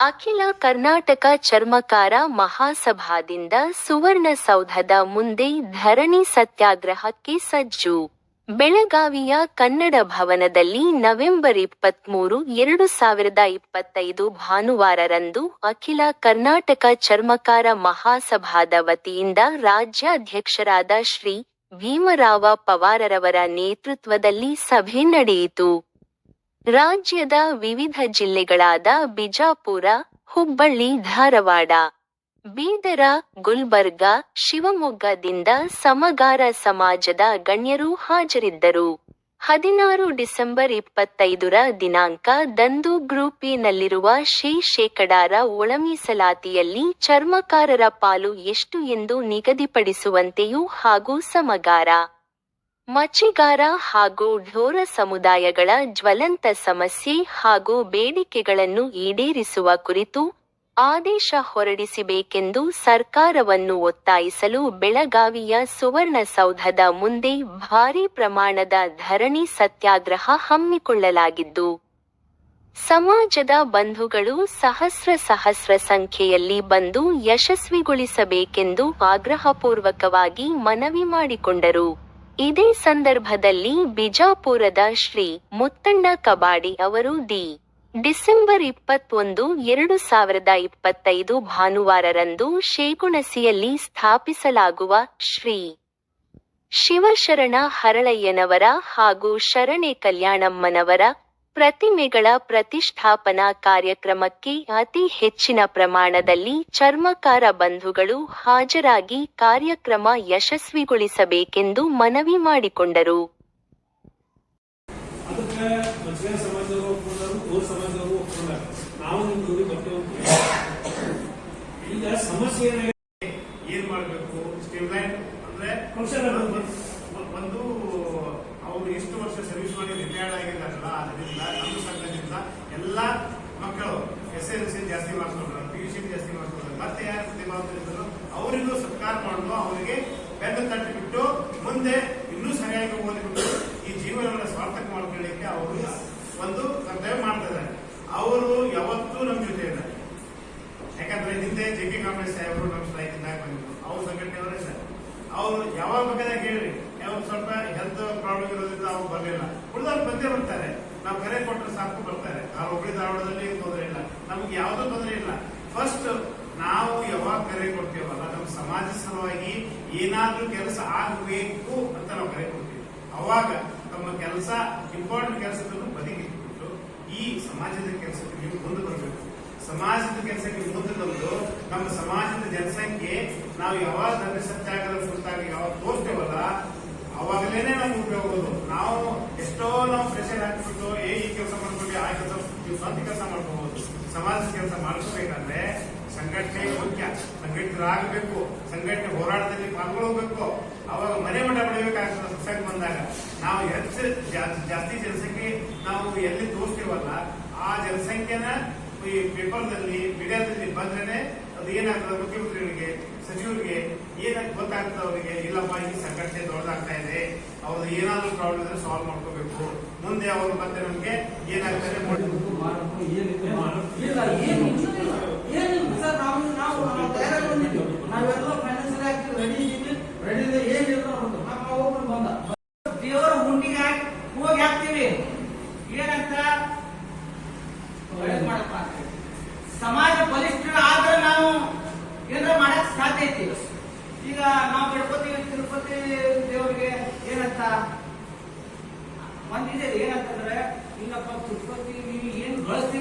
ಅಖಿಲ ಕರ್ನಾಟಕ ಚರ್ಮಕಾರ ಮಹಾಸಭಾದಿಂದ ಸುವರ್ಣಸೌಧದ ಮುಂದೆ ಧರಣಿ ಸತ್ಯಾಗ್ರಹಕ್ಕೆ ಸಜ್ಜು. ಬೆಳಗಾವಿಯ ಕನ್ನಡ ಭವನದಲ್ಲಿ ನವೆಂಬರ್ ಇಪ್ಪತ್ಮೂರು, ಎರಡು ಸಾವಿರದ ಇಪ್ಪತ್ತೈದು ಭಾನುವಾರರಂದು ಅಖಿಲ ಕರ್ನಾಟಕ ಚರ್ಮಕಾರ ಮಹಾಸಭಾದ ವತಿಯಿಂದ ರಾಜ್ಯಾಧ್ಯಕ್ಷರಾದ ಶ್ರೀ ಭೀಮರಾವ ಪವಾರರವರ ನೇತೃತ್ವದಲ್ಲಿ ಸಭೆ ನಡೆಯಿತು. ರಾಜ್ಯದ ವಿವಿಧ ಜಿಲ್ಲೆಗಳಾದ ಬಿಜಾಪುರ, ಹುಬ್ಬಳ್ಳಿ, ಧಾರವಾಡ, ಬೀದರ, ಗುಲ್ಬರ್ಗ, ಶಿವಮೊಗ್ಗದಿಂದ ಸಮಗಾರ ಸಮಾಜದ ಗಣ್ಯರು ಹಾಜರಿದ್ದರು. ಹದಿನಾರು ಡಿಸೆಂಬರ್ ಇಪ್ಪತ್ತೈದರ ದಿನಾಂಕ ದಂದು ಗ್ರೂಪಿನಲ್ಲಿರುವ ಶ್ರೀ ಶೇಕಡಾರ ಒಳಮೀಸಲಾತಿಯಲ್ಲಿ ಚರ್ಮಕಾರರ ಪಾಲು ಎಷ್ಟು ಎಂದು ನಿಗದಿಪಡಿಸುವಂತೆಯೂ ಹಾಗೂ ಸಮಗಾರ ಮಚ್ಚಿಗಾರ ಹಾಗೂ ಢೋರ ಸಮುದಾಯಗಳ ಜ್ವಲಂತ ಸಮಸ್ಯೆ ಹಾಗೂ ಬೇಡಿಕೆಗಳನ್ನು ಈಡೇರಿಸುವ ಕುರಿತು ಆದೇಶ ಹೊರಡಿಸಬೇಕೆಂದು ಸರ್ಕಾರವನ್ನು ಒತ್ತಾಯಿಸಲು ಬೆಳಗಾವಿಯ ಸುವರ್ಣಸೌಧದ ಮುಂದೆ ಭಾರೀ ಪ್ರಮಾಣದ ಧರಣಿ ಸತ್ಯಾಗ್ರಹ ಹಮ್ಮಿಕೊಳ್ಳಲಾಗಿದ್ದು, ಸಮಾಜದ ಬಂಧುಗಳು ಸಹಸ್ರ ಸಹಸ್ರ ಸಂಖ್ಯೆಯಲ್ಲಿ ಬಂದು ಯಶಸ್ವಿಗೊಳಿಸಬೇಕೆಂದು ಆಗ್ರಹಪೂರ್ವಕವಾಗಿ ಮನವಿ ಮಾಡಿಕೊಂಡರು. ಇದೇ ಸಂದರ್ಭದಲ್ಲಿ ಬಿಜಾಪುರದ ಶ್ರೀ ಮುತ್ತಣ್ಣ ಕಬಾಡಿ ಅವರು ದಿ ಡಿಸೆಂಬರ್ ಇಪ್ಪತ್ತೊಂದು, ಎರಡು ಸಾವಿರದ ಇಪ್ಪತ್ತೈದು ಭಾನುವಾರರಂದು ಶೇಗುಣಸಿಯಲ್ಲಿ ಸ್ಥಾಪಿಸಲಾಗುವ ಶ್ರೀ ಶಿವಶರಣ ಹರಳಯ್ಯನವರ ಹಾಗೂ ಶರಣೆ ಕಲ್ಯಾಣಮ್ಮನವರ ಪ್ರತಿಮೆಗಳ ಪ್ರತಿಷ್ಠಾಪನಾ ಕಾರ್ಯಕ್ರಮಕ್ಕೆ ಅತಿ ಹೆಚ್ಚಿನ ಪ್ರಮಾಣದಲ್ಲಿ ಚರ್ಮಕಾರ ಬಂಧುಗಳು ಹಾಜರಾಗಿ ಕಾರ್ಯಕ್ರಮ ಯಶಸ್ವಿಗೊಳಿಸಬೇಕೆಂದು ಮನವಿ ಮಾಡಿಕೊಂಡರು. ಆಗಿದ್ದಾರಲ್ಲ ಅದರಿಂದ ನಮ್ಮ ಸಂಘದಿಂದ ಎಲ್ಲ ಮಕ್ಕಳು ಎಸ್ ಎಲ್ ಸಿ ಜಾಸ್ತಿ ಮಾಡಿಸ್ಕೊಂಡ್ರು ಪಿ ಯು ಸಿ ಜಾಸ್ತಿ ಮಾಡಿಸ್ಕೊಂಡ್ರು ಮತ್ತೆ ಯಾರು ಪ್ರತಿಭಾವಂತರಿದ್ರು ಅವರಿಗೂ ಸತ್ಕಾರ ಮಾಡಲು ಅವರಿಗೆ ಬೆನ್ನು ತಟ್ಟಿ ಬಿಟ್ಟು ಮುಂದೆ ಇನ್ನೂ ಸರಿಯಾಗಿ ಓದಿಬಿಟ್ಟು ಈ ಜೀವನವನ್ನು ಸಾರ್ಥಕ ಮಾಡ್ಕೊಳ್ಳಿಕ್ಕೆ ಅವರು ಒಂದು ಕರ್ತವ್ಯ ಮಾಡ್ತಾ ಇದ್ದಾರೆ. ಅವರು ಯಾವತ್ತೂ ನಮ್ಮ ಜೊತೆ ಇದ್ದಾರೆ ಯಾಕಂದ್ರೆ ಹಿಂದೆ ಜೆ ಕೆ ಕಾಂಗ್ರೆಸ್ ಸಾಹೇಬರು ನಮ್ಮ ಸ್ಟ್ರೈಕ್ ಬಂದಿದ್ರು ಅವ್ರ ಸಂಘಟನೆಯವರೇ ಸರ್. ಅವರು ಯಾವಾಗ ಬಗ್ಗೆ ಹೇಳ್ರಿ ಯಾವ ಸ್ವಲ್ಪ ಹೆಲ್ತ್ ಪ್ರಾಬ್ಲಮ್ ಇರೋದ್ರಿಂದ ಅವ್ರು ಬರಲಿಲ್ಲ. ಉಳಿದವ್ರು ಬಂದೇ ಬರ್ತಾರೆ. ನಾವು ಕರೆ ಕೊಟ್ಟರೆ ಸಾಕು ಬರ್ತಾರೆ. ಅವ್ರು ಹುಬ್ಳಿ ಧಾರವಾಡದಲ್ಲಿ ತೊಂದರೆ ಇಲ್ಲ. ನಮ್ಗೆ ಯಾವುದೂ ತೊಂದರೆ ಇಲ್ಲ. ಫಸ್ಟ್ ನಾವು ಯಾವಾಗ ಕರೆ ಕೊಡ್ತೀವಲ್ಲ ನಮ್ಮ ಸಮಾಜ ಸಲುವಾಗಿ ಏನಾದ್ರೂ ಕೆಲಸ ಆಗಬೇಕು ಅಂತ ನಾವು ಕರೆ ಕೊಡ್ತೀವಿ. ಅವಾಗ ತಮ್ಮ ಕೆಲಸ ಇಂಪಾರ್ಟೆಂಟ್ ಕೆಲಸದನ್ನು ಬದಿಗಿಟ್ಬಿಟ್ಟು ಈ ಸಮಾಜದ ಕೆಲಸಕ್ಕೆ ನೀವು ಮುಂದೆ ಬರಬೇಕು. ಸಮಾಜದ ಕೆಲಸಕ್ಕೆ ಮುಂದೆ ಬಂದು ನಮ್ಮ ಸಮಾಜದ ಜನಸಂಖ್ಯೆ, ನಾವು ಯಾವಾಗ ನಮ್ಮ ಸತ್ಯಾಗ್ರಹ ಕುರಿತಾಗಿ ಯಾವಾಗ ತೋರಿಸ್ತೇವಲ್ಲ ಅವಾಗಲೇನೆ ನಮ್ಗೆ ಉಪಯೋಗ ಆಗೋದು. ನಾವು ಎಷ್ಟೋ ನಾವು ಪ್ರೆಷರ್ ಹಾಕಿಬಿಟ್ಟು, ಏ, ಈ ಕೆಲಸ ಮಾಡ್ಕೊಳ್ಳಿ ಆ ಕೆಲಸ ನೀವು ಸ್ವಂತ ಕೆಲಸ ಮಾಡ್ಕೋಬಹುದು ಸಮಾಜದ ಕೆಲಸ ಮಾಡ್ಕೋಬೇಕಂದ್ರೆ ಸಂಘಟನೆ ಮುಖ್ಯ. ಸಂಘಟಿತರಾಗಬೇಕು ಸಂಘಟನೆ ಹೋರಾಟದಲ್ಲಿ ಪಾಲ್ಗೊಳ್ಳಬೇಕು ಅವಾಗ ಮನೆ ಮಠ ಬೆಳಿಬೇಕಾಗ್ತದೆ ಸೊಸೈಟಿ ಬಂದಾಗ. ನಾವು ಹೆಚ್ಚು ಜಾಸ್ತಿ ಜನಸಂಖ್ಯೆ ನಾವು ಎಲ್ಲಿ ತೋರಿಸ್ತೀವಲ್ಲ, ಆ ಜನಸಂಖ್ಯೆನ ಈ ಪೇಪರ್ದಲ್ಲಿ ಮೀಡಿಯಾದಲ್ಲಿ ಬಂದ್ರೆ ಅದು ಏನಾಗ್ತದೆ, ಮುಖ್ಯಮಂತ್ರಿಗಳಿಗೆ, ಸಚಿವರಿಗೆ, ಏನಾಗಿ, ಗೊತ್ತಾಗ್ತದೆ ಅವರಿಗೆ, ಇಲ್ಲಪ್ಪ, ಈ ಸಂಘಟನೆ ದೊಡ್ಡದಾಗ್ತಾ ಇದೆ ಅವ್ರದ್ದು ಏನಾದ್ರೂ ಪ್ರಾಬ್ಲಮ್ ಇದ್ರೆ ಸಾಲ್ವ್ ಮಾಡ್ಕೋಬೇಕು. ಮುಂದೆ ಅವರು ಮತ್ತೆ ನಮ್ಗೆ ಏನಾಗ್ತದೆ ದೇವರ ಹುಂಡಿಗೆ ಹೋಗಿ ಏನಂತ ಮಾಡಪ್ಪ. ಸಮಾಜ ಬಲಿಷ್ಠ ಆದ್ರೆ ನಾವು ಏನಾರ ಮಾಡಕ್ ಸಾಧ್ಯ ಐತಿ ಈಗ. ನಾವು ಗಣಪತಿ, ತಿರುಪತಿ ದೇವರಿಗೆ ಏನಂತ ಒಂದಿದೆ ಏನಂತಂದ್ರೆ, ಇಲ್ಲಪ್ಪ, ತಿರುಪತಿ ನೀವು ಏನು ಬಳಸ್ತೀವಿ